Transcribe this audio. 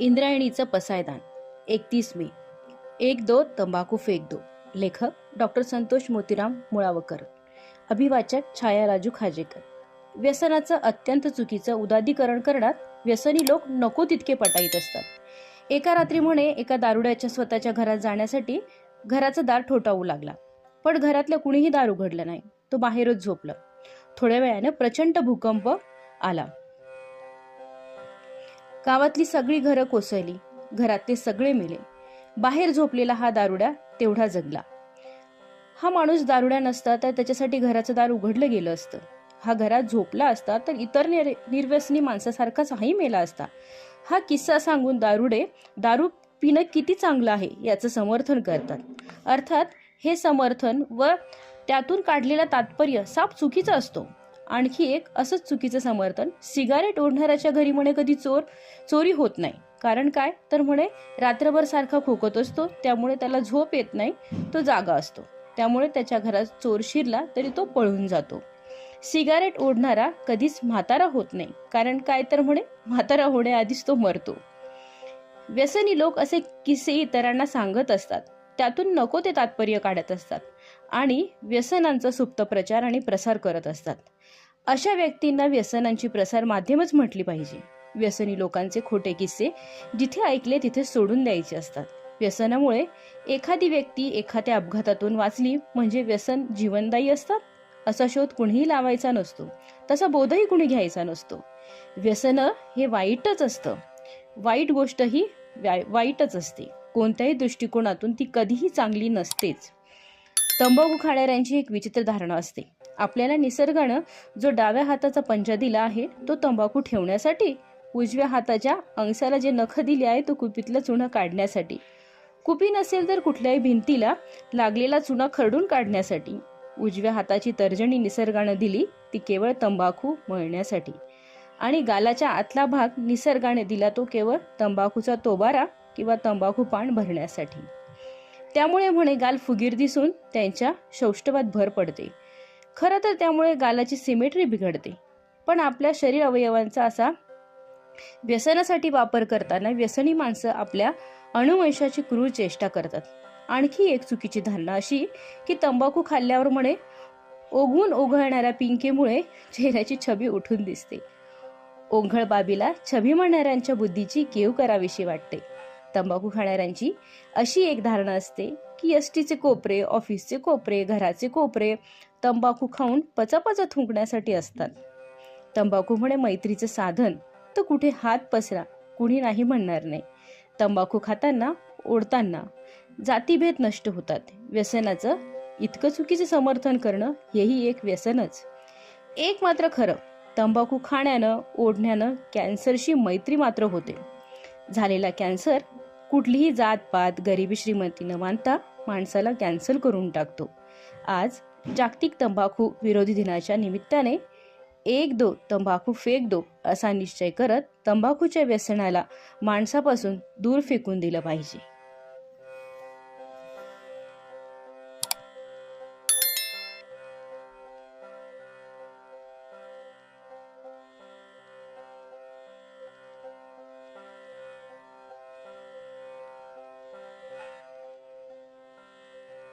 इंद्रायणीचं पसायदान. एकतीस मे. एक दो तंबाखू फेक दो. लेखक डॉक्टर संतोष मोतीराम मुळावकर. अभिवाचक छाया राजू खाजेकर. व्यसनाचं अत्यंत चुकीचं उदादीकरण करण्यात व्यसनी लोक नको तितके पटाईत असतात. एका रात्री म्हणे एका दारुड्याच्या स्वतःच्या घरात जाण्यासाठी घराचं दार ठोठावू लागला. पण घरातलं कुणीही दार उघडलं नाही. तो बाहेरच झोपलं. थोड्या वेळानं प्रचंड भूकंप आला. गावातली सगळी घरं कोसळली. घरातले सगळे मेले. बाहेर झोपलेला हा दारुड्या तेवढा जगला. हा माणूस दारुड्या नसता तर त्याच्यासाठी घराचं दार उघडलं गेलं असतं. हा घरात झोपला असता तर इतर निर निर्व्यसनी माणसासारखाच हाही मेला असता. हा किस्सा सांगून दारुडे दारू पिणं किती चांगलं आहे याचं समर्थन करतात. अर्थात हे समर्थन व त्यातून काढलेला तात्पर्य साप चुकीचा असतो. आणखी एक असंच चुकीचं समर्थन सिगारेट ओढणाऱ्याच्या घरी म्हणे कधी चोर चोरी होत नाही. कारण काय? तर म्हणे रात्रभर सारखा खोकत असतो त्यामुळे त्याला झोप येत नाही तो जागा असतो. त्यामुळे त्याच्या घरात चोर शिरला तरी तो पळून जातो. सिगारेट ओढणारा कधीच म्हातारा होत नाही. कारण काय तर म्हणे म्हातारा होण्याआधीच तो मरतो. व्यसनी लोक असे किस्से इतरांना सांगत असतात. त्यातून नको ते तात्पर्य काढत असतात. आणि व्यसनांचा सुप्त प्रचार आणि प्रसार करत असतात. अशा व्यक्तींना व्यसनांची प्रसार माध्यमच म्हटली पाहिजे. व्यसनी लोकांचे खोटे किस्से जिथे ऐकले तिथे सोडून द्यायचे असतात. व्यसनामुळे एखादी व्यक्ती एखाद्या अपघातातून वाचली म्हणजे व्यसन जीवनदायी असतात? असा शोध कुणीही लावायचा नसतो. तसा बोधही कुणी घ्यायचा नसतो. व्यसन हे वाईटच असतं. वाईट गोष्ट ही वाईटच असते. कोणत्याही दृष्टिकोनातून ती कधीही चांगली नसतेच. तंबाखू खाणाऱ्यांची एक विचित्र धारणा असते. आपल्याला निसर्गानं जो डाव्या हाताचा पंजा दिला आहे तो तंबाखू ठेवण्यासाठी उजव्या हाताच्या अंगसाला जे नख दिले आहे तो कुपीतलं चुना काढण्यासाठी. कुपी नसेल तर कुठल्याही भिंतीला लागलेला चुना खरडून काढण्यासाठी. उजव्या हाताची तर्जनी निसर्गानं दिली ती केवळ तंबाखू मळण्यासाठी. आणि गालाच्या आतला भाग निसर्गाने दिला तो केवळ तंबाखूचा तोबारा किंवा तंबाखू पान भरण्यासाठी. त्यामुळे म्हणे गाल फुगीर दिसून त्यांच्या सौष्ठवात भर पडते. खरं तर त्यामुळे गालाची सिमेट्री बिघडते. पण आपल्या शरीर अवयवांचा असा व्यसनासाठी वापर करताना व्यसनी माणसं आपल्या अणुवंशाची क्रूर चेष्टा करतात. आणखी एक चुकीची धारणा अशी की तंबाखू खाल्ल्यावर म्हणे ओघून ओघळणाऱ्या पिंकेमुळे चेहऱ्याची छबी उठून दिसते. ओंघळ बाबीला छबी म्हणणाऱ्यांच्या बुद्धीची केव करावीशी वाटते. तंबाखू खाणाऱ्यांची अशी एक धारणा असते की एसटीचे कोपरे ऑफिसचे कोपरे घराचे कोपरे तंबाखू खाऊन पचापचा थुंकण्यासाठी असतात. तंबाखू म्हणे मैत्रीचं साधन. तर कुठे हात पसरा कुणी नाही म्हणणार नाही. तंबाखू खाताना ओढताना जातीभेद नष्ट होतात. व्यसनाचं इतकं चुकीचं समर्थन करणं हेही एक व्यसनच. एक मात्र खरं तंबाखू खाण्यानं ओढण्यानं कॅन्सरशी मैत्री मात्र होते. झालेला कॅन्सर कुठलीही जात पात गरिबी श्रीमंती न मानता माणसाला कॅन्सल करून टाकतो. आज जागतिक तंबाखू विरोधी दिनाच्या निमित्ताने एक दो तंबाखू फेक दो असा निश्चय करत तंबाखूच्या व्यसनाला माणसापासून दूर फेकून दिलं पाहिजे.